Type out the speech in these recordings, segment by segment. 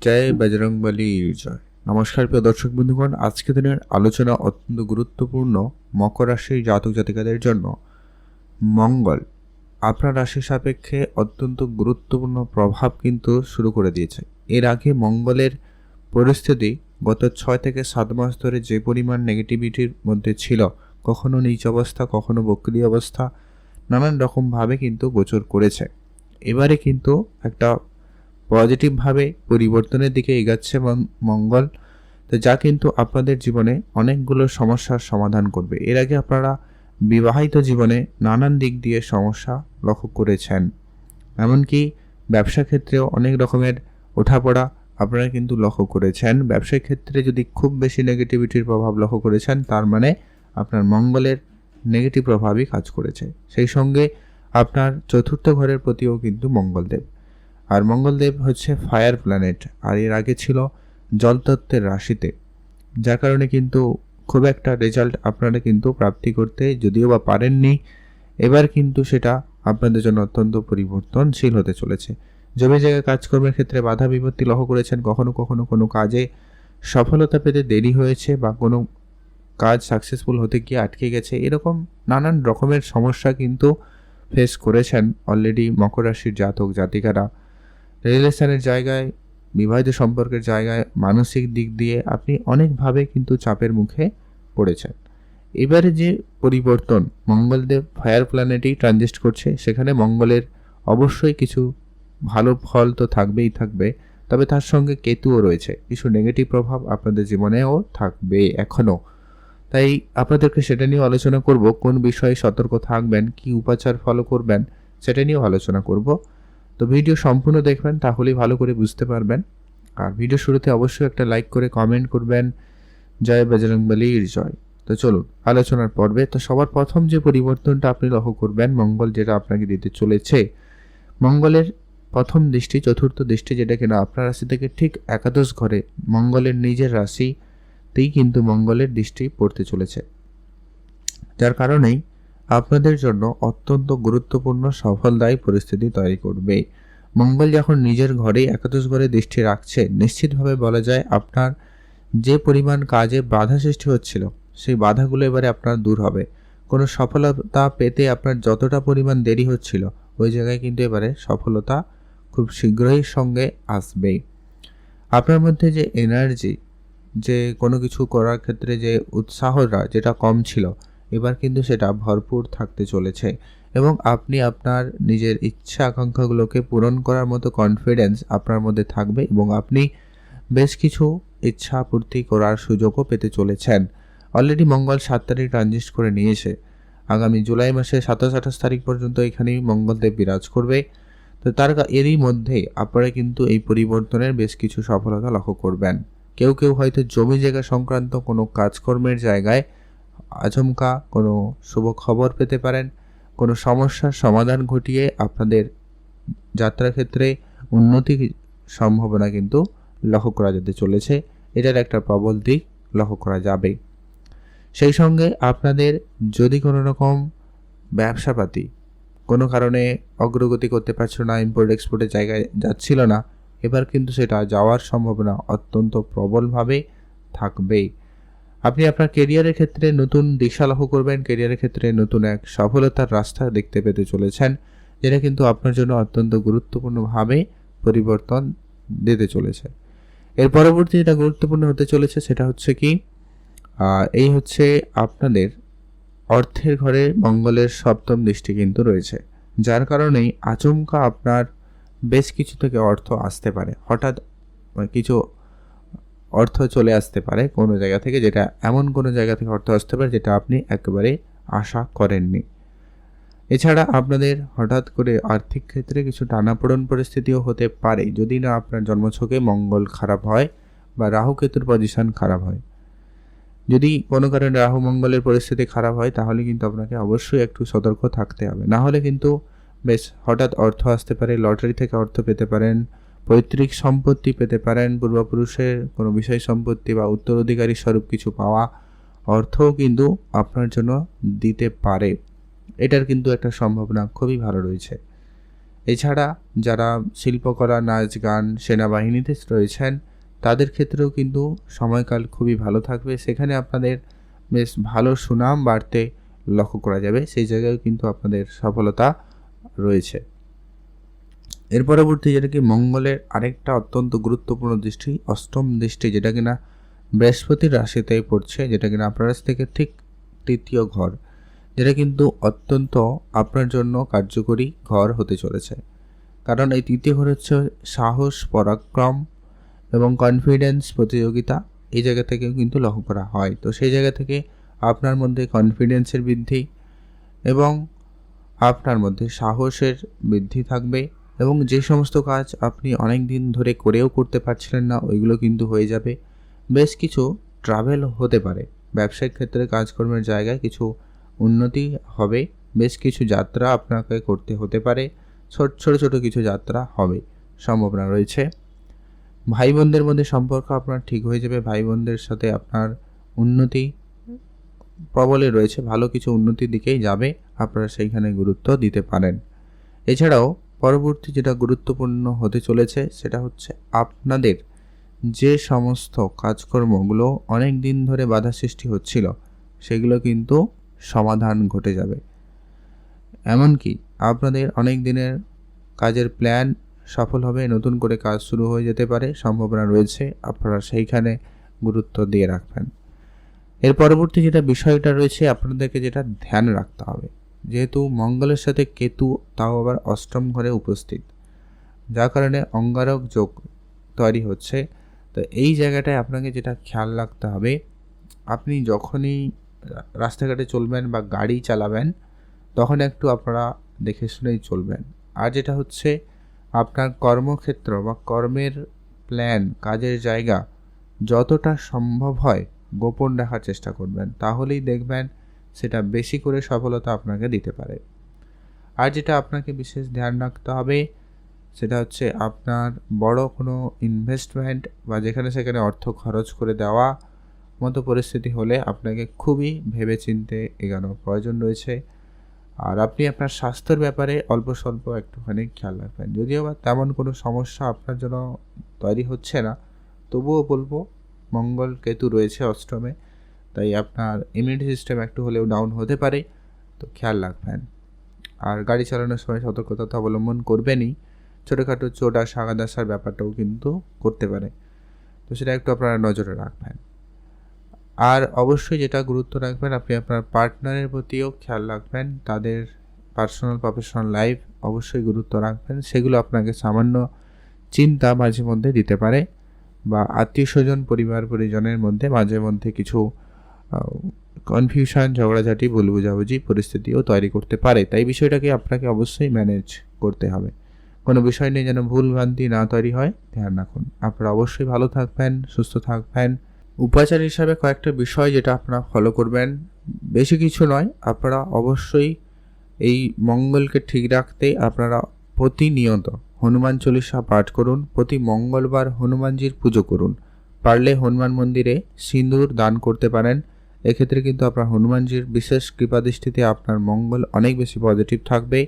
জয় বজরং বলি, জয়। নমস্কার প্রিয় দর্শক বন্ধুগণ, আজকে দিনের আলোচনা অত্যন্ত গুরুত্বপূর্ণ মকর রাশির জাতক জাতিকাদের জন্য। মঙ্গল, আপনার রাশি সাপেক্ষে অত্যন্ত গুরুত্বপূর্ণ প্রভাব কিন্তু শুরু করে দিয়েছে। এর আগে মঙ্গলের পরিস্থিতি গত ছয় থেকে সাত মাস ধরে যে পরিমাণ নেগেটিভিটির মধ্যে ছিল, কখনো নিচ অবস্থা, কখনো বক্রি অবস্থা, নানান রকমভাবে কিন্তু গোচর করেছে। এবারে কিন্তু একটা পজিটিভভাবে পরিবর্তনের দিকে এগাচ্ছে মঙ্গল। তো যা কিন্তু আপনাদের জীবনে অনেকগুলো সমস্যার সমাধান করবে। এর আগে আপনারা বিবাহিত জীবনে নানান দিক দিয়ে সমস্যা লক্ষ্য করেছেন। এমনকি ব্যবসা ক্ষেত্রেও অনেক রকমের ওঠাপড়া আপনারা কিন্তু লক্ষ্য করেছেন। ব্যবসায়িক ক্ষেত্রে যদি খুব বেশি নেগেটিভিটির প্রভাব লক্ষ্য করেছেন, তার মানে আপনার মঙ্গলের নেগেটিভ প্রভাবই কাজ করেছে। সেই সঙ্গে আপনার চতুর্থ ঘরের প্রতিও কিন্তু মঙ্গলদেব। আর মঙ্গলদেব হচ্ছে ফায়ার প্ল্যানেট, আর এর আগে ছিল জলতত্ত্বের রাশিতে। যার কারণে কিন্তু খুব একটা রেজাল্ট আপনারা কিন্তু প্রাপ্তি করতে যদিও বা পারেননি, এবার কিন্তু সেটা আপনাদের জন্য অত্যন্ত পরিবর্তনশীল হতে চলেছে। জমি জায়গায় কাজকর্মের ক্ষেত্রে বাধা বিপত্তি লক্ষ্য করেছেন, কখনো কখনো কোনো কাজে সফলতা পেতে দেরি হয়েছে বা কোনো কাজ সাকসেসফুল হতে গিয়ে আটকে গেছে, এরকম নানান রকমের সমস্যা কিন্তু ফেস করেছেন অলরেডি মকর রাশির জাতক, জাতিকারা। রিলেশনের জায়গায়, বিবাহিত সম্পর্কের জায়গায়, মানসিক দিক দিয়ে আপনি অনেকভাবে কিন্তু চাপের মুখে পড়েছেন। এবারে যে পরিবর্তন মঙ্গলদেব ফায়ার প্ল্যানেটেই ট্রানজিস্ট করছে, সেখানে মঙ্গলের অবশ্যই কিছু ভালো ফল তো থাকবেই থাকবে, তবে তার সঙ্গে কেতুও রয়েছে। কিছু নেগেটিভ প্রভাব আপনাদের জীবনেও থাকবে এখনও। তাই আপনাদেরকে সেটা নিয়েও আলোচনা করব, কোন বিষয়ে সতর্ক থাকবেন, কি উপাচার ফলো করবেন, সেটা নিয়েও আলোচনা করব। তো ভিডিও সম্পূর্ণ দেখবেন, তাহলেই ভালো করে বুঝতে পারবেন। আর ভিডিও শুরুতে অবশ্যই একটা লাইক করে কমেন্ট করবেন। জয় বজরংবলীর জয়। তো চলুন, আলোচনার পর্বে। তো সবার প্রথম যে পরিবর্তনটা আপনি লক্ষ্য করবেন, মঙ্গল যেটা আপনাকে দিতে চলেছে, মঙ্গলের প্রথম দৃষ্টি, চতুর্থ দৃষ্টি যেটা কিনা আপনার রাশি থেকে ঠিক একাদশ ঘরে মঙ্গলের নিজের রাশিতেই কিন্তু মঙ্গলের দৃষ্টি পড়তে চলেছে। যার কারণেই আপনাদের জন্য অত্যন্ত গুরুত্বপূর্ণ সফলদায়ী পরিস্থিতি তৈরি করবে। মঙ্গল যখন নিজের ঘরেই একাদশ ঘরে দৃষ্টি রাখছে, নিশ্চিতভাবে বলা যায় আপনার যে পরিমাণ কাজে বাধা সৃষ্টি হচ্ছিল, সেই বাধাগুলো এবারে আপনার দূর হবে। কোনো সফলতা পেতে আপনার যতটা পরিমাণ দেরি হচ্ছিল, ওই জায়গায় কিন্তু এবারে সফলতা খুব শীঘ্রই সঙ্গে আসবেই আপনার মধ্যে যে এনার্জি যে কোনো কিছু করার ক্ষেত্রে যে উৎসাহটা, যেটা কম ছিল এবার কিন্তু সেটা ভরপুর থাকতে চলেছে এবং আপনি আপনার নিজের ইচ্ছা আকাঙ্ক্ষাগুলোকে পূরণ করার মতো কনফিডেন্স আপনার মধ্যে থাকবে এবং আপনি বেশ কিছু ইচ্ছা পূর্তি করার সুযোগও পেতে চলেছেন। অলরেডি মঙ্গল সাত তারিখ ট্রানজিস্ট করে নিয়েছে। আগামী জুলাই মাসে সাতাশ আঠাশ তারিখ পর্যন্ত এখানেই মঙ্গলদেব বিরাজ করবে। তো তার এরই মধ্যে আপনারা কিন্তু এই পরিবর্তনের বেশ কিছু সফলতা লক্ষ্য করবেন। কেউ কেউ হয়তো জমি জায়গা সংক্রান্ত কোনো কাজকর্মের জায়গায় আচমকা কোনো শুভ খবর পেতে পারেন, কোনো সমস্যার সমাধান ঘটিয়ে আপনাদের যাত্রার ক্ষেত্রে উন্নতি সম্ভাবনা কিন্তু লক্ষ্য করা যেতে চলেছে। এটার একটা প্রবল দিক লক্ষ্য করা যাবে। সেই সঙ্গে আপনাদের যদি কোনো রকম ব্যবসাপাতি কোনো কারণে অগ্রগতি করতে পারছিল না ইম্পোর্ট এক্সপোর্টের জায়গায় যাচ্ছিল না, এবার কিন্তু সেটা যাওয়ার সম্ভাবনা অত্যন্ত প্রবলভাবে থাকবেই। আপনি আপনার কেরিয়ারের ক্ষেত্রে নতুন দিশা লক্ষ্য করবেন। কেরিয়ারের ক্ষেত্রে নতুন এক সফলতার রাস্তা দেখতে পেতে চলেছেন। যেটা কিন্তু আপনার জন্য অত্যন্ত গুরুত্বপূর্ণভাবে পরিবর্তন দিতে চলেছে। এর পরবর্তী যেটা গুরুত্বপূর্ণ হতে চলেছে সেটা হচ্ছে কি এই হচ্ছে আপনাদের অর্থের ঘরে মঙ্গলের সপ্তম দৃষ্টি কিন্তু রয়েছে। যার কারণেই আচমকা আপনার বেশ কিছু থেকে অর্থ আসতে পারে। হঠাৎ কিছু অর্থ চলে আসতে পারে কোনো জায়গা থেকে, যেটা এমন কোনো জায়গা থেকে অর্থ আসতে পারে যেটা আপনি একেবারে আশা করেননি। এছাড়া আপনাদের হঠাৎ করে আর্থিক ক্ষেত্রে কিছু টানাপোড়ন পরিস্থিতিও হতে পারে, যদি না আপনার জন্মছকে মঙ্গল খারাপ হয় বা রাহু কেতুর পজিশন খারাপ হয়। যদি কোনো কারণে রাহু মঙ্গলের পরিস্থিতি খারাপ হয়, তাহলে কিন্তু আপনাকে অবশ্যই একটু সতর্ক থাকতে হবে। না হলে কিন্তু বেশ হঠাৎ অর্থ আসতে পারে, লটারি থেকে অর্থ পেতে পারেন পৈতৃক সম্পত্তি পেতে পারেন, পূর্বপুরুষের কোনো বিষয় সম্পত্তি বা উত্তরাধিকারী স্বরূপ কিছু পাওয়া অর্থও কিন্তু আপনার জন্য দিতে পারে। এটার কিন্তু একটা সম্ভাবনা খুবই ভালো রয়েছে। এছাড়া যারা শিল্পকলা, নাচ, গান, সেনাবাহিনীতে রয়েছেন, তাদের ক্ষেত্রেও কিন্তু সময়কাল খুবই ভালো থাকবে। সেখানে আপনাদের বেশ ভালো সুনাম বাড়তে লক্ষ্য করা যাবে। সেই জায়গায় কিন্তু আপনাদের সফলতা রয়েছে। এর পরবর্তী যেটা কি মঙ্গলের আরেকটা অত্যন্ত গুরুত্বপূর্ণ দৃষ্টি, অষ্টম দৃষ্টি, যেটা কিনা বৃহস্পতির রাশিতে পড়ছে, যেটা কিনা আপনার রাশি থেকে ঠিক তৃতীয় ঘর, যেটা কিন্তু অত্যন্ত আপনার জন্য কার্যকরী ঘর হতে চলেছে। কারণ এই তৃতীয় ঘর হচ্ছে সাহস, পরাক্রম এবং কনফিডেন্স প্রতিযোগিতা, এই জায়গা থেকে কিন্তু লক্ষ্য করা হয়। তো সেই জায়গা থেকে আপনার মধ্যে কনফিডেন্সের বৃদ্ধি এবং আপনার মধ্যে সাহসের বৃদ্ধি থাকবে। এবং যে সমস্ত কাজ আপনি অনেক দিন ধরে করেও করতে পারছিলেন না, ওইগুলো কিন্তু হয়ে যাবে। বেশ কিছু ট্রাভেল হতে পারে। ব্যবসায়িক ক্ষেত্রে কাজকর্মের জায়গায় কিছু উন্নতি হবে। বেশ কিছু যাত্রা আপনাকে করতে হতে পারে। ছোট ছোট ছোট কিছু যাত্রা হবে, সম্ভাবনা রয়েছে। ভাই বোনদের মধ্যে সম্পর্ক আপনার ঠিক হয়ে যাবে। ভাই বোনদের সাথে আপনার উন্নতি প্রবলে রয়েছে। ভালো কিছু উন্নতির দিকেই যাবে। আপনারা সেইখানে গুরুত্ব দিতে পারেন। এছাড়াও পরবর্তী যেটা গুরুত্বপূর্ণ হতে চলেছে সেটা হচ্ছে আপনাদের যে সমস্ত কাজকর্মগুলো অনেক দিন ধরে বাধা সৃষ্টি হচ্ছিল, সেগুলো কিন্তু সমাধান ঘটে যাবে। এমনকি আপনাদের অনেক দিনের কাজের প্ল্যান সফল হবে, নতুন করে কাজ শুরু হয়ে যেতে পারে, সম্ভাবনা রয়েছে, আপনারা সেইখানে গুরুত্ব দিয়ে রাখবেন। এর পরবর্তী যেটা বিষয়টা রয়েছে, আপনাদেরকে যেটা ধ্যান রাখতে হবে। যেহেতু মঙ্গলের সাথে কেতু, তাও আবার অষ্টম ঘরে উপস্থিত। যার কারণে অঙ্গারক যোগ তৈরি হচ্ছে। তো এই জায়গাটায় আপনাকে যেটা খেয়াল রাখতে হবে, আপনি যখনই রাস্তাঘাটে চলবেন বা গাড়ি চালাবেন, তখন একটু আপনারা দেখে শুনেই চলবেন। আর যেটা হচ্ছে, আপনার কর্মক্ষেত্র বা কর্মের প্ল্যান কাজের জায়গা যতটা সম্ভব হয় গোপন রাখার চেষ্টা করবেন। তাহলেই দেখবেন সেটা বেশি করে সফলতা আপনাকে দিতে পারে। আর যেটা আপনাকে বিশেষ ধ্যান রাখতে হবে, সেটা হচ্ছে আপনার বড় কোনো ইনভেস্টমেন্ট বা যেখানে সেখানে অর্থ খরচ করে দেওয়া মতো পরিস্থিতি হলে আপনাকে খুবই ভেবে চিনতে এগানোর প্রয়োজন রয়েছে। আর আপনি আপনার স্বাস্থ্যের ব্যাপারে অল্প স্বল্প একটুখানি খেয়াল রাখবেন। যদিও বা তেমন কোনো সমস্যা আপনার জন্য তৈরি হচ্ছে না, তবুও বলব, মঙ্গল কেতু রয়েছে অষ্টমে। তাই আপনার ইমিউনিটি সিস্টেম একটু হলেও ডাউন হতে পারে। তো খেয়াল রাখবেন। আর গাড়ি চালানোর সময় সতর্কতা অবলম্বন করবেনই। ছোটোখাটো চোট আর সাগাদ আসার ব্যাপারটাও কিন্তু করতে পারে। তো সেটা একটু আপনারা নজরে রাখবেন। আর অবশ্যই যেটা গুরুত্ব রাখবেন, আপনি আপনার পার্টনারের প্রতিও খেয়াল রাখবেন। তাদের পার্সোনাল প্রফেশনাল লাইফ অবশ্যই গুরুত্ব রাখবেন। সেগুলো আপনাকে সামান্য চিন্তা মাঝে মধ্যে দিতে পারে। বা আত্মীয় স্বজন পরিবার পরিজনের মধ্যে মাঝে মধ্যে কিছু কনফিউশন ঝগড়াঝাটি ভুল বুঝাবুঝি পরিস্থিতিও তৈরি করতে পারে। তাই বিষয়টাকে আপনাকে অবশ্যই ম্যানেজ করতে হবে। কোনো বিষয় নিয়ে যেন ভুল ভ্রান্তি না তৈরি হয়, ধ্যান রাখুন। আপনারা অবশ্যই ভালো থাকবেন, সুস্থ থাকবেন। উপাচার হিসাবে কয়েকটা বিষয় যেটা আপনারা ফলো করবেন, বেশি কিছু নয়, আপনারা অবশ্যই এই মঙ্গলকে ঠিক রাখতে আপনারা প্রতিনিয়ত হনুমান চল্লিশা পাঠ করুন, প্রতি মঙ্গলবার হনুমানজির পুজো করুন। পারলে হনুমান মন্দিরে সিঁদুর দান করতে পারেন এক্ষেত্রে কিন্তু আপনার হনুমানজির বিশেষ কৃপাদৃষ্টিতে আপনার মঙ্গল অনেক বেশি পজিটিভ থাকবে।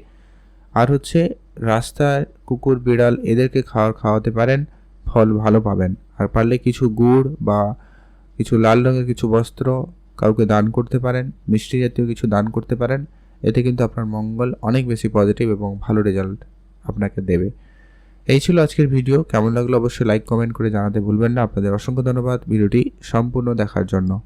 আর হচ্ছে রাস্তায় কুকুর, বিড়াল এদেরকে খাওয়ার, খাওয়াতে পারেন, ফল ভালো পাবেন। আর পারলে কিছু গুড় বা কিছু লাল রঙের কিছু বস্ত্র কাউকে দান করতে পারেন, মিষ্টি জাতীয় কিছু দান করতে পারেন। এতে কিন্তু আপনার মঙ্গল অনেক বেশি পজিটিভ এবং ভালো রেজাল্ট আপনাকে দেবে। এই ছিল আজকের ভিডিও। কেমন লাগল অবশ্যই লাইক কমেন্ট করে জানাতে ভুলবেন না। আপনাদের অসংখ্য ধন্যবাদ। ভিডিওটি সম্পূর্ণ দেখার জন্য।